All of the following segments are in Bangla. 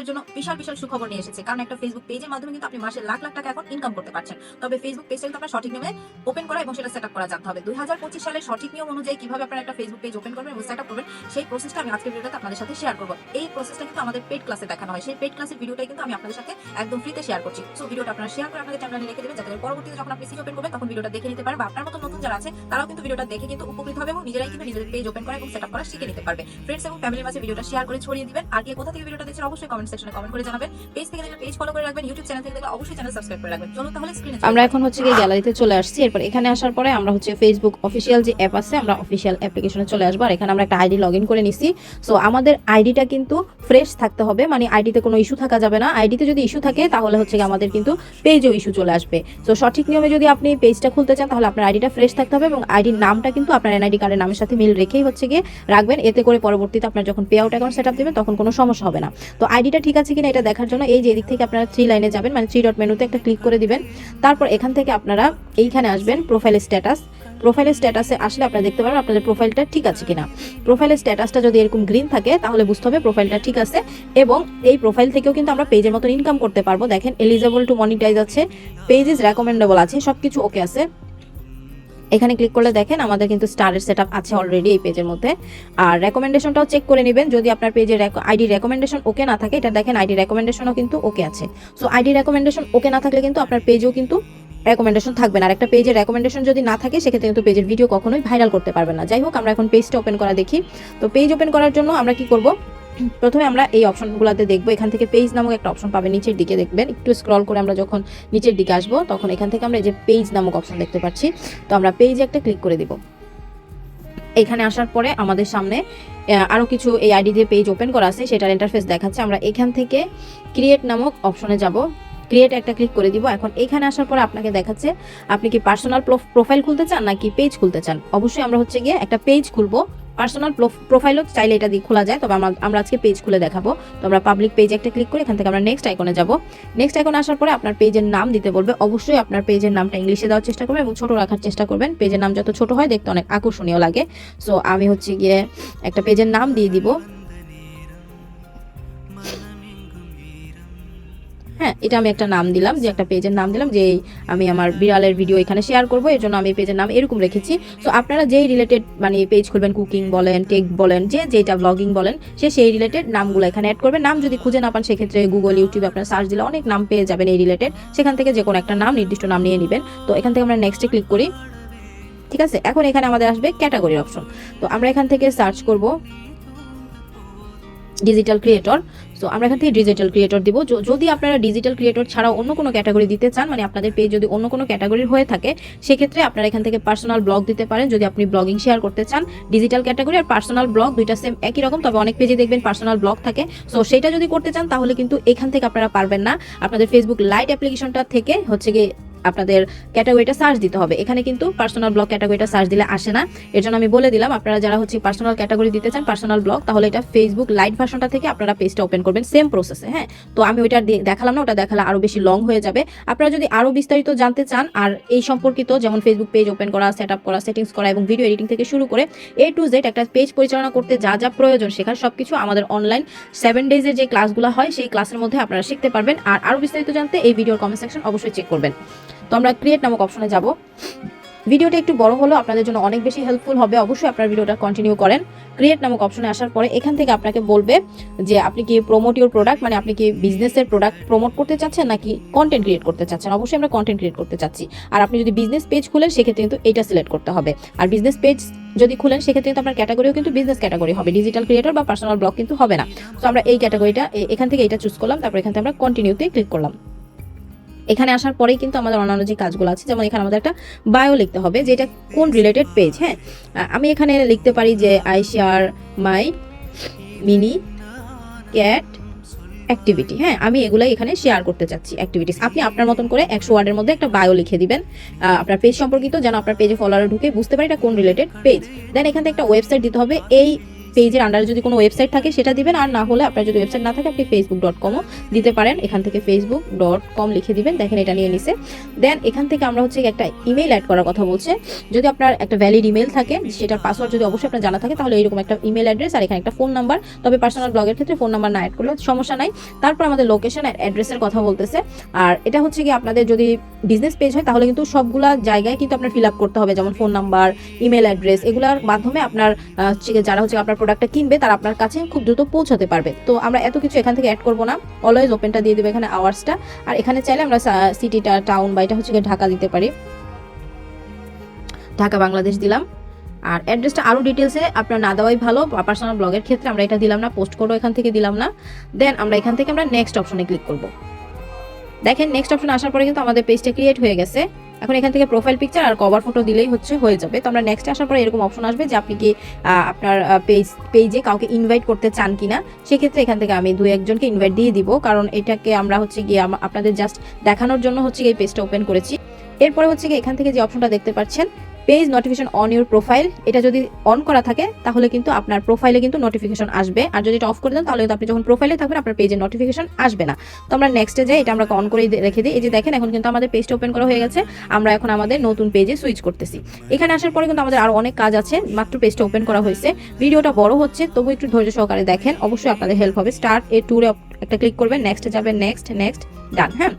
ক্রিয়েটরদের জন্য বিশাল বিশাল সুখবর নিয়ে এসেছে। কারণ একটা ফেসবুক পেজের মাধ্যমে কিন্তু আপনি মাসে লাখ লাখ টাকা এখন ইনকাম করতে পারছেন। তবে ফেসবুক পেজটা কিন্তু আপনার সঠিক নিয়মে ওপেন করা এবং সেটা সেট আপ করা জানতে হবে। দুই হাজার পঁচিশ সালের সঠিক নিয়ম অনুযায়ী কীভাবে আপনারা একটা ফেসবুক পেজ ওপেন করবেন এবং সেট আপ করবেন, সেই প্রসেসটা আমি আজকের ভিডিওতে আপনাদের সাথে শেয়ার করব। এই প্রসেসটা কিন্তু আমাদের পেড ক্লাসে দেখানো হয়। সেই পেড ক্লাসের ভিডিওটাই কিন্তু আমি আপনাদের সাথে একদম ফ্রিতে শেয়ার করছি। সো ভিডিওটা আপনারা শেয়ার করে আপনাদের টাইমলাইনে রেখে দেবেন, যাতে পরবর্তীতে যখন আপনি পেজ ওপেন করবেন, তখন ভিডিওটা দেখে নিতে পারবেন বা আপনার মতো নতুন যারা আছে, তারাও কিন্তু ভিডিওটা দেখে কিন্তু উপকৃত হবে এবং নিজেরাই কিন্তু নিজেদের পেজ ওপেন করা এবং সেট আপ করা শিখে নিতে পারবে। ফ্রেন্ডস এবং ফ্যামিলির মাঝে ভিডিওটা শেয়ার করে ছড়িয়ে দিবেন। আর কে কোথা থেকে ভিডিওটা দেখছেন, অবশ্যই কমেন্ট সেকশনে কমেন্ট করে জানাবেন পেজ থেকে দেখলে পেজ ফলো করে রাখবেন ইউটিউব চ্যানেল থেকে দেখলে অবশ্যই চ্যানেল সাবস্ক্রাইব করে রাখবেন। চলুন তাহলে স্ক্রিনে আমরা এখন হচ্ছে গিয়ে গ্যালারিতে চলে আসছি। এরপর এখানে আসার পরে আমরা হচ্ছে ফেসবুক অফিসিয়াল যে অ্যাপ আছে আমরা অফিসিয়াল অ্যাপ্লিকেশনে চলে আসব। আর এখানে আমরা একটা আইডি লগ ইন করে নিছি সো আমাদের আইডিটা কিন্তু ফ্রেশ থাকতে হবে। মানে আইডিতে কোনো ইস্যু থাকা যাবে না। আইডিতে যদি ইস্যু থাকে তাহলে হচ্ছে গিয়ে আমাদের কিন্তু পেজেও ইস্যু চলে আসবে। সো সঠিক নিয়মে যদি আপনি পেজটা খুলতে চান তাহলে আপনার আইডিটা ফ্রেশ থাকতে হবে এবং আইডির নামটা কিন্তু আপনার এনআইডি কার্ডের নামের সাথে মিল রেখেই হচ্ছে গিয়ে রাখবেন। এতে করে পরবর্তীতে আপনার যখন pay out account set up দেবেন তখন কোনো সমস্যা হবে না। তো আইডিটা ঠিক আছে কিনা এটা দেখার জন্য, এই যে এদিক থেকে আপনারা থ্রি লাইনে যাবেন মানে থ্রি ডট মেনুতে একটা ক্লিক করে দিবেন। তারপর এখান থেকে আপনারা এইখানে আসবেন প্রোফাইল স্ট্যাটাস প্রোফাইলের স্ট্যাটাসে আসলে আপনারা দেখতে পারবেন আপনাদের প্রোফাইলটা ঠিক আছে কিনা। প্রোফাইলের স্ট্যাটাসটা যদি এরকম গ্রিন থাকে, তাহলে বুঝতে হবে প্রোফাইলটা ঠিক আছে। এবং এই প্রোফাইল থেকেও কিন্তু আমরা পেজের মতো ইনকাম করতে পারব। দেখেন এলিজেবল টু মনিটাইজ আছে পেজেস রেকমেন্ডেবল আছে, সবকিছু ওকে আছে। এখানে ক্লিক করলে দেখেন আমাদের কিন্তু স্টারের সেট আছে অলরেডি এই পেজের মধ্যে। আর রেকমেন্ডেশনটাও চেক করে নেবেন। যদি আপনার পেজের আইডি রেকমেন্ডেশন ওকে না থাকে, এটা দেখেন আইডি রেকমেন্ডেশনও কিন্তু ওকে আছে। সো আইডি রেকমেন্ডেশন ওকে না থাকলে কিন্তু আপনার পেজেও কিন্তু রেকমেন্ডেশন থাকবে না। আর একটা পেজের রেকমেন্ডেশন যদি না থাকে, সেক্ষেত্রে কিন্তু পেজের ভিডিও কখনোই ভাইরাল করতে পারবেন না। যাই হোক, আমরা এখন পেজটা ওপেন করা দেখি। তো পেজ ওপেন করার জন্য আমরা কি করব? প্রথমে আমরা এই অপশনগুলোতে দেখব। এখান থেকে পেজ নামক একটা অপশন পাবেন নিচের দিকে দেখবেন। একটু স্ক্রল করে আমরা যখন নিচের দিকে আসব, তখন এখান থেকে আমরা এই যে পেজ নামক অপশন দেখতে পাচ্ছি। তো আমরা পেজে একটা ক্লিক করে দিব। এখানে আসার পরে আমাদের সামনে আরও কিছু এই আইডি দিয়ে পেজ ওপেন করা আছে, সেটার ইন্টারফেস দেখাচ্ছে। আমরা এখান থেকে ক্রিয়েট নামক অপশনে যাব। ক্রিয়েট একটা ক্লিক করে দিব। এখন এখানে আসার পরে আপনাকে দেখাচ্ছে, আপনি কি পার্সোনাল প্রোফাইল খুলতে চান নাকি পেজ খুলতে চান? অবশ্যই আমরা হচ্ছে গিয়ে একটা পেজ খুলবো। পার্সোনাল প্রোফাইলও চাইলে এটা দিয়ে খোলা যায়, তবে আমরা আমরা আজকে পেজ খুলে দেখাবো। তো আমরা পাবলিক পেজ একটা ক্লিক করে এখান থেকে আমরা নেক্সট আইকনে যাব। নেক্সট আইকনে আসার পরে আপনার পেজের নাম দিতে বলবে। অবশ্যই আপনার পেজের নামটা ইংলিশে দেওয়ার চেষ্টা করবেন এবং ছোটো রাখার চেষ্টা করবেন। পেজের নাম যত ছোট হয় দেখতে অনেক আকর্ষণীয় লাগে। সো আমি হচ্ছে গিয়ে একটা পেজের নাম দিয়ে দিব। হ্যাঁ এটা আমি একটা নাম দিলাম, যে একটা পেজের নাম দিলাম যে আমি আমার বিড়ালের ভিডিও এখানে শেয়ার করব, এর জন্য আমি পেজের নাম এরকম রেখেছি। তো আপনারা যেই রিলেটেড মানে পেজ খুলবেন কুকিং বলেন টেক বলেন, যে যেটা ব্লগিং বলেন, সে সেই রিলেটেড নামগুলো এখানে অ্যাড করবেন। নাম যদি খুঁজে না পান, সেক্ষেত্রে গুগল ইউটিউবে আপনার সার্চ দিলে অনেক নাম পেয়ে যাবেন এই রিলেটেড সেখান থেকে যে কোনো একটা নাম, নির্দিষ্ট নাম নিয়ে নেবেন। তো এখান থেকে আমরা নেক্সটে ক্লিক করি। ঠিক আছে? এখন এখানে আমাদের আসবে ক্যাটাগরির অপশন তো আমরা এখান থেকে সার্চ করব ডিজিটাল ক্রিয়েটর সো আমরা এখান থেকে ডিজিটাল ক্রিয়েটর দিব। যদি আপনারা ডিজিটাল ক্রিয়েটর ছাড়াও অন্য কোনো ক্যাটাগরি দিতে চান মানে আপনাদের পেজ যদি অন্য কোনো ক্যাটাগরির হয়ে থাকে, সেক্ষেত্রে আপনারা এখান থেকে পার্সোনাল ব্লগ দিতে পারেন। যদি আপনি ব্লগিং শেয়ার করতে চান ডিজিটাল ক্যাটাগরি আর পার্সোনাল ব্লগ দুইটা সেম একই রকম, তবে অনেক পেজে দেখবেন পার্সোনাল ব্লগ থাকে। সো সেটা যদি করতে চান, তাহলে কিন্তু এখান থেকে আপনারা পারবেন না। আপনাদের ফেসবুক লাইট অ্যাপ্লিকেশনটা থেকে হচ্ছে গিয়ে আপনাদের ক্যাটাগরিটা সার্চ দিতে হবে। এখানে কিন্তু পার্সোনাল ব্লগ ক্যাটাগরিটা সার্চ দিলে আসে না। এর জন্য আমি বলে দিলাম, আপনারা যারা হচ্ছে পার্সোনাল ক্যাটাগরি দিতে চান পার্সোনাল ব্লগ তাহলে এটা ফেসবুক লাইট ভার্সনটা থেকে আপনারা পেজটা ওপেন করবেন সেম প্রসেসে হ্যাঁ? তো আমি ওইটা দেখালাম না, ওটা দেখালে আরও বেশি লং হয়ে যাবে। আপনারা যদি আরও বিস্তারিত জানতে চান, আর এই সম্পর্কিত যেমন ফেসবুক পেজ ওপেন করা সেট আপ করা সেটিংস করা এবং ভিডিও এডিটিং থেকে শুরু করে এ টু জেড একটা পেজ পরিচালনা করতে যা যা প্রয়োজন শেখার সবকিছু আমাদের অনলাইন সেভেন ডেজের যে ক্লাসগুলো হয়, সেই ক্লাসের মধ্যে আপনারা শিখতে পারবেন। আর আরও বিস্তারিত জানতে এই ভিডিওর কমেন্ট সেকশন অবশ্যই চেক করবেন। তো আমরা ক্রিয়েট নামক অপশনে যাব। ভিডিওটা একটু বড় হলো আপনাদের জন্য অনেক বেশি হেল্পফুল হবে। অবশ্যই আপনার ভিডিওটা কন্টিনিউ করেন। ক্রিয়েট নামক অপশনে আসার পরে এখান থেকে আপনাকে বলবে যে আপনি কি প্রমোট ইউর প্রোডাক্ট মানে আপনি কি বিজনেসের প্রোডাক্ট প্রমোট করতে চাচ্ছেন নাকি কন্টেন্ট ক্রিয়েট করতে চাচ্ছেন? অবশ্যই আমরা কন্টেন্ট ক্রিয়েট করতে চাচ্ছি। আর আপনি যদি বিজনেস পেজ খুলেন, সেক্ষেত্রে কিন্তু এটা সিলেক্ট করতে হবে। আর বিজনেস পেজ যদি খুলেন, সেক্ষেত্রে কিন্তু আপনার ক্যাটাগরিও কিন্তু বিজনেস ক্যাটাগরি হবে। ডিজিটাল ক্রিয়েটর বা পার্সোনাল ব্লগ কিন্তু হবে না। তো আমরা এই ক্যাটাগরিটা এখান থেকে এটা চুজ করলাম। তারপর এখান থেকে আমরা কন্টিনিউতে ক্লিক করলাম। এখানে আসার পরেই কিন্তু আমাদের অন্যান্য যে কাজগুলো আছে, যেমন এখানে আমাদের একটা বায়ো লিখতে হবে যে এটা কোন রিলেটেড পেজ হ্যাঁ? আমি এখানে লিখতে পারি যে I share my mini cat activity হ্যাঁ? আমি এগুলাই এখানে শেয়ার করতে চাচ্ছি অ্যাক্টিভিটিস আপনি আপনার মতন করে একশো ওয়ার্ডের মধ্যে একটা বায়ো লিখে দিবেন। আপনার পেজ সম্পর্কিত, যেন আপনার পেজে ফলোয়ার ঢুকে বুঝতে পারি এটা কোন রিলেটেড পেজ দেন এখান থেকে একটা ওয়েবসাইট দিতে হবে, এই পেজের আন্ডারে যদি কোনো ওয়েবসাইট থাকে, সেটা দিবেন। আর না হলে আপনার যদি ওয়েবসাইট না থাকে, আপনি ফেসবুক ডট কমও দিতে পারেন। এখান থেকে ফেসবুক ডট কম লিখে দিবেন। দেখেন এটা নিয়ে নিছে। দেন এখান থেকে আমরা হচ্ছে একটা ইমেল অ্যাড করার কথা বলছে। যদি আপনার একটা ভ্যালিড ইমেল থাকে সেটার পাসওয়ার্ড যদি অবশ্যই আপনার জানা থাকে, তাহলে এরকম একটা ইমেল অ্যাড্রেস আর এখানে একটা ফোন নাম্বার তবে পার্সোনাল ব্লগের ক্ষেত্রে ফোন নাম্বার না অ্যাড করলে সমস্যা নাই। তারপর আমাদের লোকেশন আর অ্যাড্রেসের কথা বলতেছে। আর এটা হচ্ছে কি, আপনাদের যদি বিজনেস পেজ হয়, তাহলে কিন্তু সবগুলা জায়গায় কিন্তু আপনার ফিল আপ করতে হবে। যেমন ফোন নাম্বার ইমেল অ্যাড্রেস এগুলোর মাধ্যমে আপনার যারা হচ্ছে আপনার প্রোডাক্টটা কিনবে, তারা আপনার কাছে খুব দ্রুত পৌঁছাতে পারবে। তো আমরা এত কিছু এখান থেকে অ্যাড করব না। অলওয়েজ ওপেনটা দিয়ে দেবো এখানে আওয়ার্সটা আর এখানে চাইলে আমরা সিটিটা টাউন বা এটা হচ্ছে ঢাকা দিতে পারি। ঢাকা, বাংলাদেশ দিলাম। আর অ্যাড্রেসটা আরও ডিটেলসে আপনার না দেওয়াই ভালো। পার্সোনাল ব্লগের ক্ষেত্রে আমরা এটা দিলাম না পোস্ট করব এখান থেকে দিলাম না। দেন আমরা এখান থেকে আমরা নেক্সট অপশনে ক্লিক করব। দেখেন নেক্সট অপশন আসার পরে কিন্তু আমাদের পেজটা ক্রিয়েট হয়ে গেছে। এখন এখান থেকে প্রোফাইল পিকচার আর কভার ফটো দিলেই হচ্ছে, হয়ে যাবে। তো আমরা নেক্সট আসার পরে এরকম অপশন আসবে যে আপনি কি আপনার পেজ পেজে কাউকে ইনভাইট করতে চান কিনা, সেক্ষেত্রে এখান থেকে আমি দু একজনকে ইনভাইট দিয়ে দিব। কারণ এটাকে আমরা হচ্ছে গিয়ে আপনাদের জাস্ট দেখানোর জন্য হচ্ছে এই পেজটা ওপেন করেছি। এরপরে হচ্ছে গিয়ে এখান থেকে যে অপশনটা দেখতে পাচ্ছেন page notification on your profile এটা যদি অন করা থাকে, তাহলে কিন্তু আপনার প্রোফাইলে কিন্তু নোটিফিকেশন আসবে। আর যদি এটা অফ করে দেন, তাহলে কিন্তু আপনি যখন প্রোফাইলে থাকবেন, আপনার পেজে নোটিফিকেশন আসবে না। তো আমরা নেক্সটে যাই এটা আমরা অন করে রেখে দিই, এই যে দেখেন, এখন কিন্তু আমাদের পেজটা ওপেন করা হয়ে গেছে। আমরা এখন আমাদের নতুন পেজে সুইচ করতেছি। এখানে আসার পরে কিন্তু আমাদের আরও অনেক কাজ আছে, মাত্র পেজটা ওপেন করা হয়েছে। ভিডিওটা বড় হচ্ছে, তবু একটু ধৈর্য সহকারে দেখেন। অবশ্যই আপনাদের হেল্প হবে। স্টার্ট এ ট্যুরে একটা ক্লিক করবেন নেক্সটে যাবেন নেক্সট নেক্সট ডান হ্যাঁ?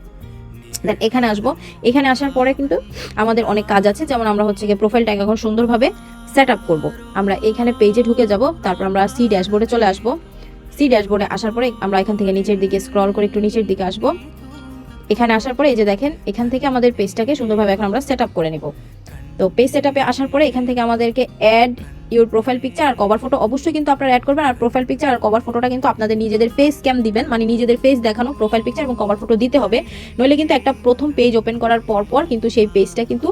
দেন এখানে আসব। এখানে আসার পরে কিন্তু আমাদের অনেক কাজ আছে। যেমন আমরা হচ্ছে গিয়ে প্রোফাইলটাকে এখন সুন্দরভাবে সেট আপ করব। আমরা এখানে পেজে ঢুকে যাব, তারপর আমরা সি ড্যাশবোর্ডে চলে আসব। সি ড্যাশবোর্ডে আসার পরে আমরা এখান থেকে নিচের দিকে স্ক্রল করে একটু নিচের দিকে আসব। এখানে আসার পরে এই যে দেখেন, এখান থেকে আমাদের পেজটাকে সুন্দরভাবে এখন আমরা সেট আপ করে নিব। তো পেজ সেট আপে আসার পরে এখান থেকে আমাদেরকে অ্যাড ইউর প্রোফাইল পিকচার আর কভার ফটো অবশ্যই কিন্তু আপনারা অ্যাড করবেন। আর প্রোফাইল পিকচার আর কভার ফটোটা কিন্তু আপনাদের নিজেদের ফেস ক্যাম দিবেন। মানে নিজেদের ফেস দেখানো প্রোফাইল পিকচার এবং কভার ফটো দিতে হবে। নইলে কিন্তু একটা প্রথম পেজ ওপেন করার পর পর কিন্তু সেই পেজটা কিন্তু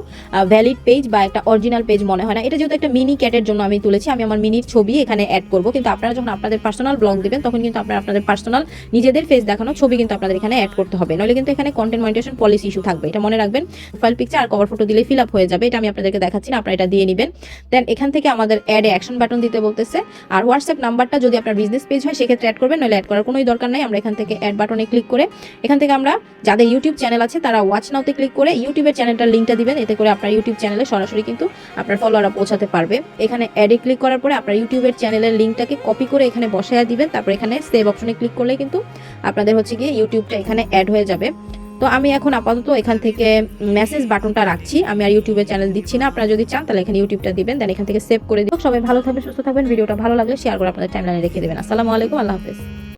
ভ্যালিড পেজ বা একটা অরিজিনাল পেজ মনে হয় না। এটা যেহেতু একটা মিনি ক্যাটের জন্য আমি তুলেছি, আমি আমার মিনির ছবি এখানে অ্যাড করব। কিন্তু আপনারা যখন আপনাদের পার্সোনাল ব্লগ দিবেন, তখন কিন্তু আপনারা আপনাদের পার্সোনাল নিজেদের ফেস দেখানো ছবি কিন্তু আপনাদের এখানে অ্যাড করতে হবে। নইলে কিন্তু এখানে কন্টেন্ট মনিটেশন পলিসি ইস্যু থাকবে। এটা মনে রাখবেন প্রোফাইল পিকচার আর কভার ফটো দিলে ফিল আপ হয়ে যাবে। এটা আমি আপনাদেরকে দেখাচ্ছি না, আপনারা এটা দিয়ে নেবেন। দেন এখান থেকে আমাদের অ্যাড অ্যাকশন বাটন দিতে বলতেছে। আর হোয়াটসঅ্যাপ নাম্বারটা যদি আপনার বিজনেস পেজ হয়, সেক্ষেত্রে অ্যাড করবেন, নইলে অ্যাড করার কোনোই দরকার নাই। আমরা এখান থেকে অ্যাড বাটনে ক্লিক করে, এখান থেকে আমরা যাদের ইউটিউব চ্যানেল আছে, তারা ওয়াচ নাওতে ক্লিক করে ইউটিউবের চ্যানেলটার লিঙ্কটা দিবেন। এতে করে আপনার ইউটিউব চ্যানেলে সরাসরি কিন্তু আপনার ফলোয়াররা পৌঁছাতে পারবে। এখানে অ্যাডে ক্লিক করার পরে আপনার ইউটিউবের চ্যানেলের লিঙ্কটাকে কপি করে এখানে বসায় দিবেন। তারপর এখানে সেভ অপশনে ক্লিক করলে কিন্তু আপনাদের হচ্ছে গিয়ে ইউটিউবটা এখানে অ্যাড হয়ে যাবে। তো আমি এখন আপাতত এখান থেকে মেসেজ বাটনটা রাখছি। আমি আর ইউটিউবে চ্যানেল দিচ্ছি না। আপনারা যদি চান, তাহলে এখানে ইউটিউবটা দিবেন দেন এখান থেকে সেভ করে দিব সবাই ভালো থাকবেন, সুস্থ থাকবেন। ভিডিওটা ভালো লাগলে শেয়ার করে আপনাদের টাইমলাইনে রেখে দেবেন। আসসালামু আলাইকুম, আল্লাহ হাফেজ।